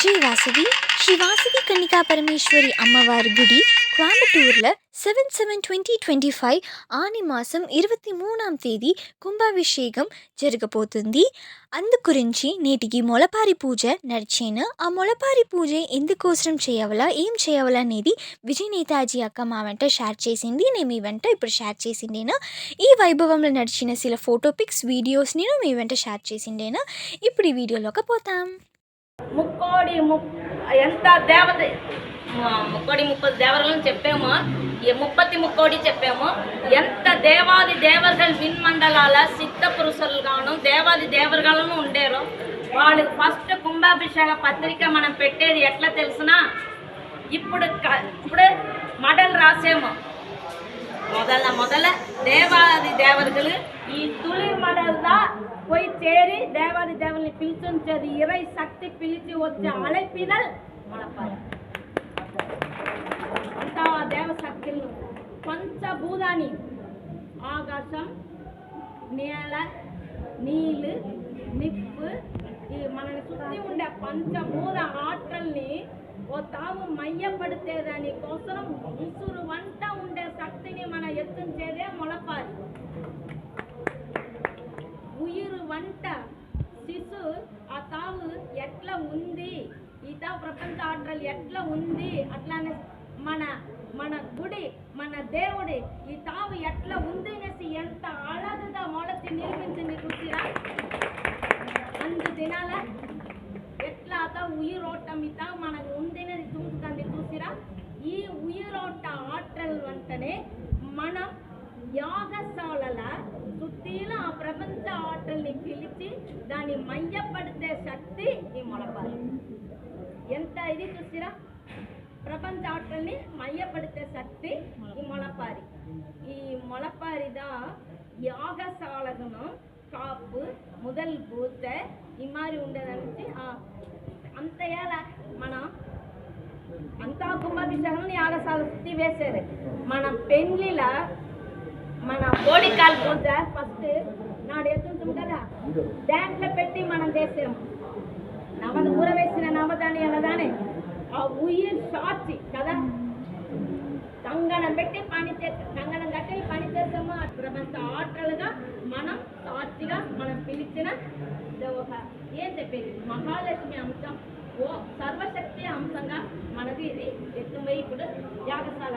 జై వాసవి శ్రీ వాసవి కన్నికా పరమేశ్వరి అమ్మవారి గుడి కోయంబత్తూర్లో seven seven twenty twenty five Aani మాసం ఇరవై మూడాం తేదీ కుంభాభిషేకం జరగబోతుంది అందు గురించి నేటికి మొలపారి పూజ నడిచేను ఆ మొలపారి పూజ ఎందుకోసం చేయవలా ఏం చేయవలా అనేది విజయ్ నేతాజీ అక్క మా వెంట షేర్ చేసింది నేను మీ వెంట ఇప్పుడు షేర్ చేసిండేనా ఈ వైభవంలో నడిచిన సిల ఫోటో పిక్స్ వీడియోస్ నేను మీ వెంట షేర్ చేసిండేనా ఇప్పుడు ఈ వీడియోలోకి పోతాం ముక్కోడి ఎంత దేవత ముక్కోడి ముప్పది దేవతలను చెప్పామో. ముప్పతి ముక్కోడి చెప్పాము. ఎంత దేవాది దేవర్గల్ విన్ మండలాల సిద్ధ పురుషులు కాను దేవాది దేవర్గలను ఉండేరు వాళ్ళు ఫస్ట్ కుంభాభిషేక పత్రిక మనం పెట్టేది ఎట్లా తెలిసినా? ఇప్పుడు ఇప్పుడు మటన్ రాసాము. முதல்ல முதல்ல தேவாதி தேவர்கள் துளி மடல் தான் போய் சேரி தேவாதி தேவனை பிரிச்சுச்சது இறை சக்தி பிரிச்சு வச்ச அழைப்பிதழ் முளப்பாரு அந்த தேவசக்தி பஞ்ச பூதானி ஆகாசம் நீல நீலு நிப்பு మనని చుట్టి ఉండే పంచభూత ఆటల్ని ఓ తాము మయ్యపడితే దాని కోసం ముసురు వంట ఉంది. ఈ ప్రపంచ ఆటలు ఎట్లా ఉంది? అట్లానే మన మన గుడి మన దేవుడి ఈ తావు ఎట్లా ఉంది అనేసి ఎంత అழகுగా మొలచి నిర్మించింది చూసిరా అందు దినాల ఎట్లా అత ఉయిరోటం ఇత మనకు ఉందినది చూస్తుంది చూసిరా ఈ ఉయిరోట ఆటలు వెంటనే మనం యాగశాలల సుత్తిలో ఆ ప్రపంచ ఆటల్ని పిలిచి దాన్ని మయ్యప్ప శక్తి ఈ మొలపాలి ఎంత ఇది చూసిరా ప్రపంచ ఆటల్ని మయ్యపడితే శక్తి ఈ మొలపారి ఈ మొలపారిద యాగశాలకును కాపు முதல் பூத்த ఈ மாதிரி ఉండేదానికి అంతయాల మనం అంతా కుంభాభిషేకం యాగశాల సుత్తి వేసేది మన పెండ్లిల కోడి కాలు పూజ ఫస్ట్ నాడు ఎత్తుంటాం కదా దాంట్లో పెట్టి మనం చేసాము నవద ఊర వేసిన నవధాన్యాల ఆ ఉయిర్ షాచి కదా? కంగణం పెట్టి పని చే కంగణం కట్టి పని చేస్తాము? ప్రపంచ ఆటలుగా మనం సాక్షిగా మనం పిలిచిన ఒక ఏం చెప్పేది? మహాలక్ష్మి అంశం. ఓ సర్వశక్తి అంశంగా మనది ఇది ఎత్తుమై ఇప్పుడు యాగశాల